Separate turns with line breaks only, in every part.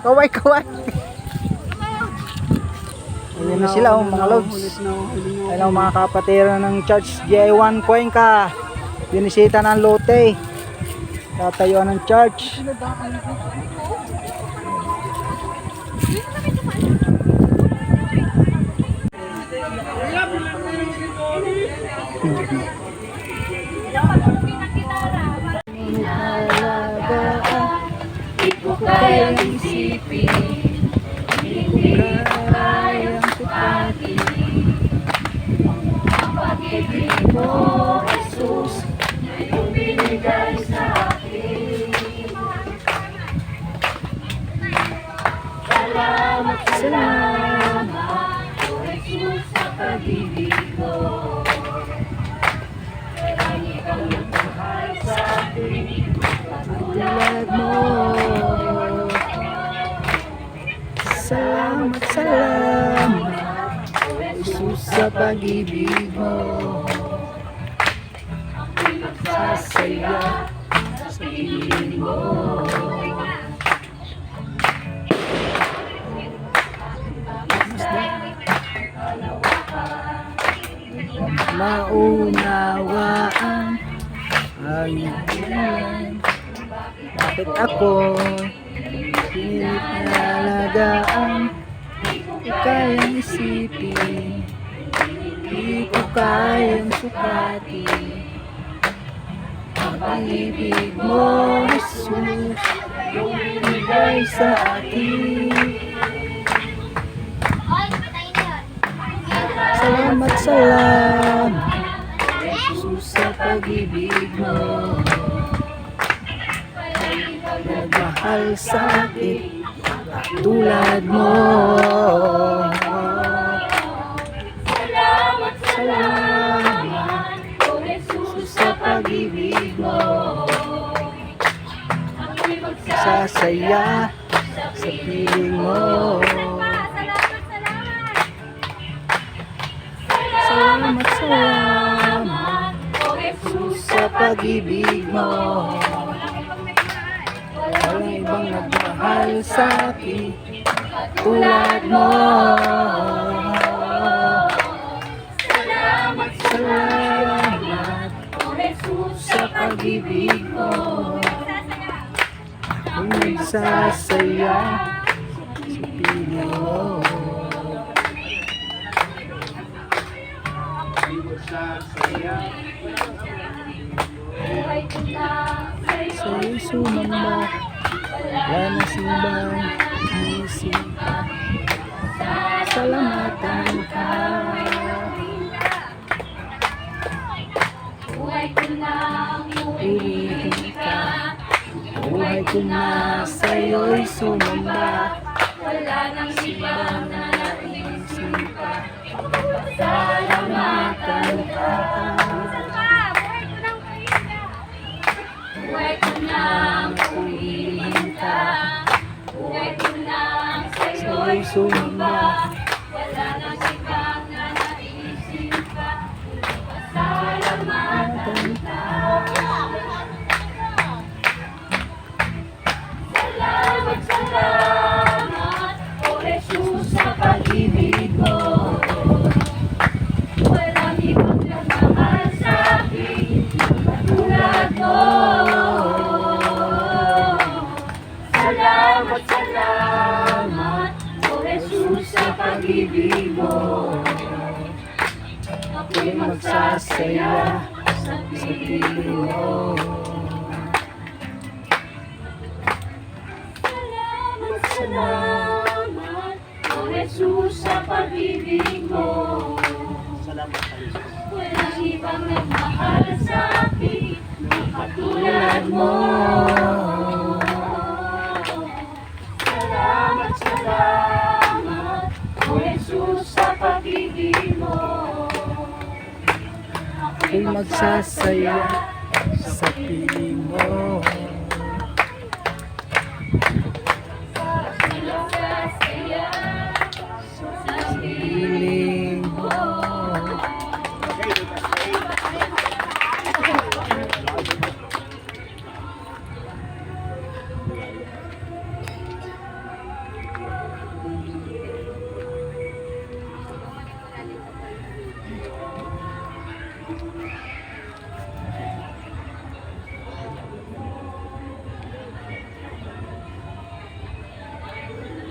Kaway, kaway. Ayan na sila, oh, mga lods. Ayan ang mga kapatira ng church. J1 Cuenca. Binisita ng lote. Tatayuan ng church.
Di
Maunawaan ang. Bakit ako pilit nalagaan? Di kayang isipin, di ko kayang sukatin. Ang pag-ibig mo, yung binigay sa akin. Salamat, salamat. Jesus sa pag-ibig mo. Nagmahal sa akin tulad mo.
Pag-ibig mo.
Walang ibang nagmahal sa akin tulad mo.
Salamat,
Salamat
O Jesus,
sa pag-ibig mo. Ako'y nagsasaya sa piling mo.
Na sa'yo.
Sa'yo sumamba, wala na simbang isip. Salamatan ka.
Buhay ko na
ka. Buhay ko na sa'yo'y sumamba.
Wala nang ibang
Naisip pa. Salamatan ka.
Buhay ko nang pumilihin ka Buhay ko nang sa'yo
Sa'yo'y sumamba.
Pag-ibig mo Ako'y magsasaya sa piling mo. Salamat, salamat O Jesus sa pag-ibig mo Walang ibang nagmahal sa akin Katulad mo
magsasaya sa piling mo.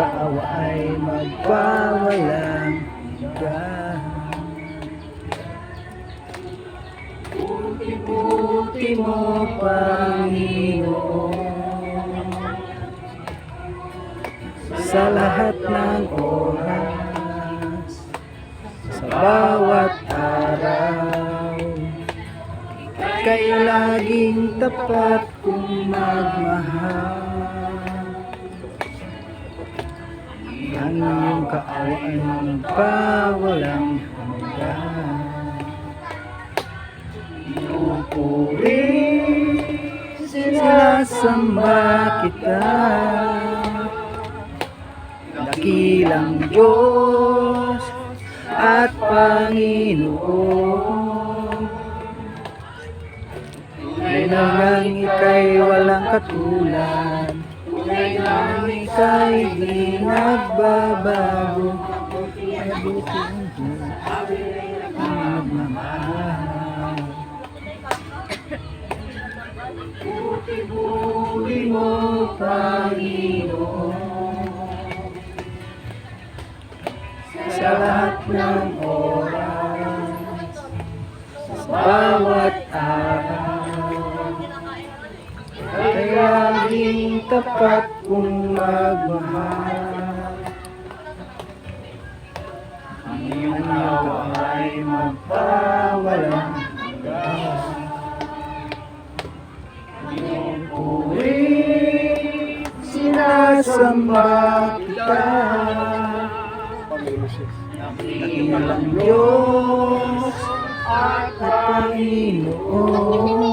Kaawa ay magpawalang hanggan Buti mo, Panginoon sa lahat ng oras, sa bawat araw. Kay laging tapat kong magmahal. Iyong kaawaan magpawalang hanggan. Pupuri, sinasamba kita dakilang Diyos at Panginoon. Tunay naman ika'y walang katulad, ika'y di nagbabago, mabuti ang Diyos ang nagmamahal. Buti mo, Panginoon. sa lahat ng oras, sa bawat araw. Laging tapat kong magmahal. Ang iyong nawa ay magpawalang hanggan. Iyong puri, sinasamba kita. Dakilang Diyos at Panginoon.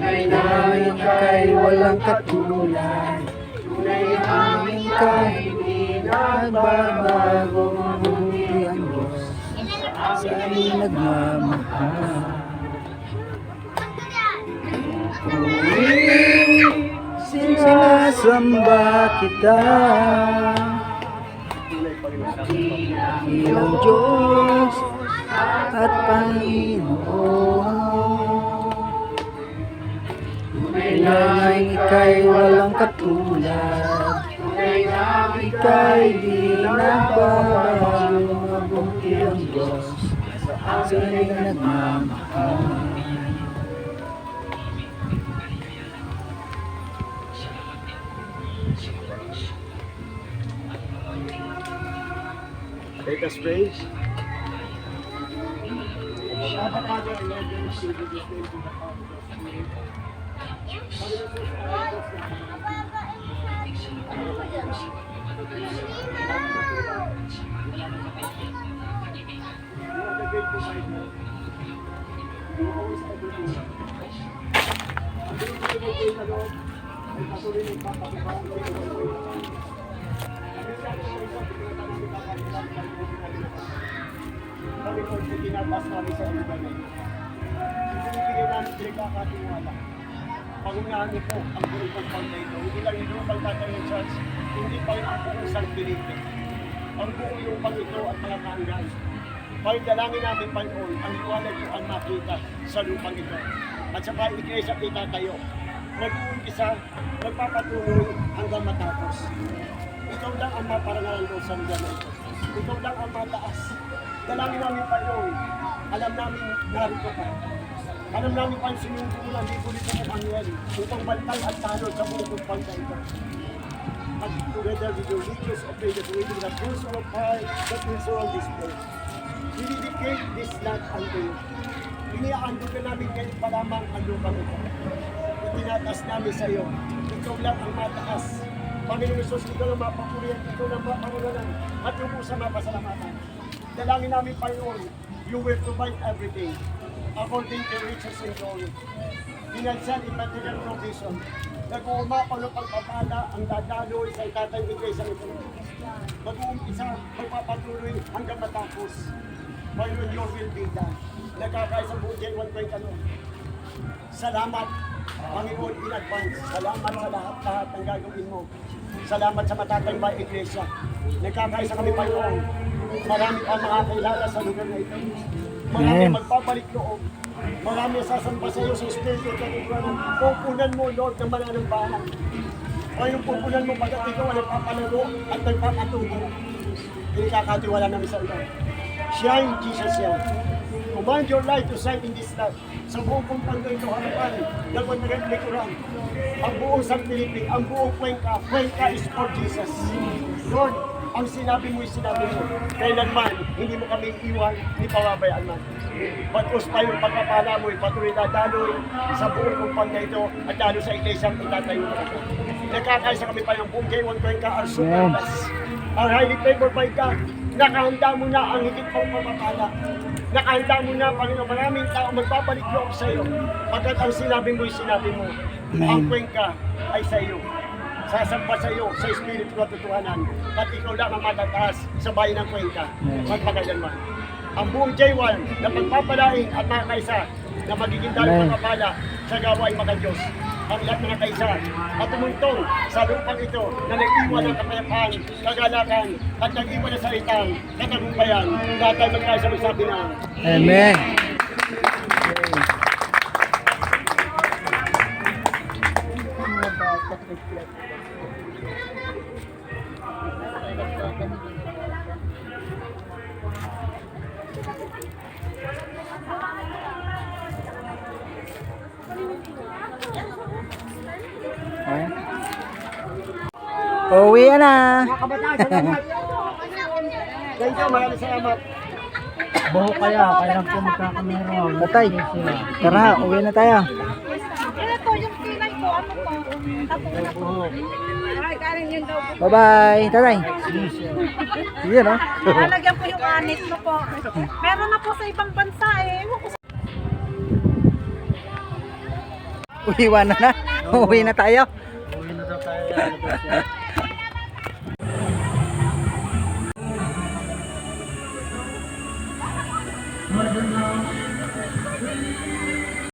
Tunay namin kay walang katulad. Tunay namin kay di nagbabago. Mabuti ang Diyos sa aming nagmamahal. Puri, sinasamba kita. Ilang Diyos at Panginoon Kailangan ika'y walang katulad. Kailangan ika'y di nagbabago Mabuti ang Diyos sa aming nagmamahal.
Take us praise. Kami po po tinatas namin sa lugar na ito. Ibinibigay namin pinagkakatiwala. Pangunahan niyo po ang buong na ito. Hindi lang local Catholic Church, hindi pa rin ang buong San Felipe. Ang buong lupang ito at mga kaanggan. Kahit dalangin namin, Panginoon, ang liwanag po ang makita sa lupang ito. At saka iglesia kita tayo. Nag-uumpisa, nagpapatuloy hanggang matapos. Ikaw lang ang maparangalan ko sa lugar na ito. Ikaw lang ang mataas. Dalangin namin, Panginoon. Alam namin narito ka. Alam namin pa yung sinungkulan dito dito ng Manuel upang balikan at talo sa buong kumpang na ito. At together with your leaders of we will the person of fire that will surround this place. We dedicate this land unto you. Iniaando ka namin kayo pa lamang ang lupang ito. Itinatas namin sa iyo. Ikaw lang ang mataas. Panginoon Jesus, ikaw lang mapapurihan, ikaw lang mapangunalan, at yung sa mapasalamatan. Dalangin namin, Panginoon, you will provide everything. According to riches and glory. Financial and material provision. Nag-uumapaw ng pagpapala ang dadaloy sa itatay iglesia nito. Mag-uumpisa, magpapatuloy hanggang matapos. Panginoon, your will be done. Nagkakaisa buong J1 Kwenta no. Salamat, Panginoon, in advance. Salamat sa lahat-lahat ng gagawin mo. Salamat sa matatay ba iglesia. Nagkakaisa kami, Panginoon. Marami pa mga kilala sa lugar na ito. Marami
Amen.
magpapalik loob. Marami sasamba sa iyo sa Espiritu at Katuturan. Pupunan mo, Lord, ng mananambahan. Panginoon, pupunan mo pagkat ikaw ang nagpapalaro at nagpapatuloy. Pinakakatiwala namin sa iyo. Shine, Jesus, shine. Command your light to shine in this life. Sa buong puntang ito, harapan, dapat nag-likuran. Ang buong San Felipe, ang buong Cuenca, Cuenca is for Jesus. Lord, ang sinabi mo, sinabi mo. Kailanman, hindi mo kami iwan, ni pababayaan man. Batos pa yung pagpapala mo, patuloy na daloy sa buong kumpang na ito at dalo sa iglesia ang itatayo mo ito. Nakakaisa kami pa yung buong J1 Cuenca, our super blessed. Our highly favored by God. Nakahanda mo na ang higit pang pagpapala. Nakahanda mo na, Panginoon, maraming tao magbabalik loob sa iyo. Pagkat ang sinabi mo, sinabi mo, ang Cuenca ay sa iyo. Sasamba sa iyo, sa Espiritu at Tutuhanan. At ikaw lang ang matataas sa bayan ng Cuenca. Magpagalan man. Ang buong J1 na pagpapalain at mga kaisa na magiging dahil pagpapala sa gawain mga Diyos. Ang lahat ng kaisa at tumuntong sa lupang ito na nag-iwan ng kapayapaan, kagalakan at nag-iwan ng salitang katagumpayan. Lahat tayo magkaisa magsabi na
Amen. Uwi na.
Mga kabataan, salamat! Thank you, maraming salamat.
Buho kaya, kaya po magkakamera.
Tatay, tara, uwi na tayo.
Ano po, yung kilay ko, ano po?
Bye-bye, tatay. Sige, no?
Lalagyan po yung anit mo po. Meron na po sa ibang bansa eh.
Uwiwan na na. Uwi na tayo.
Uwi na tayo.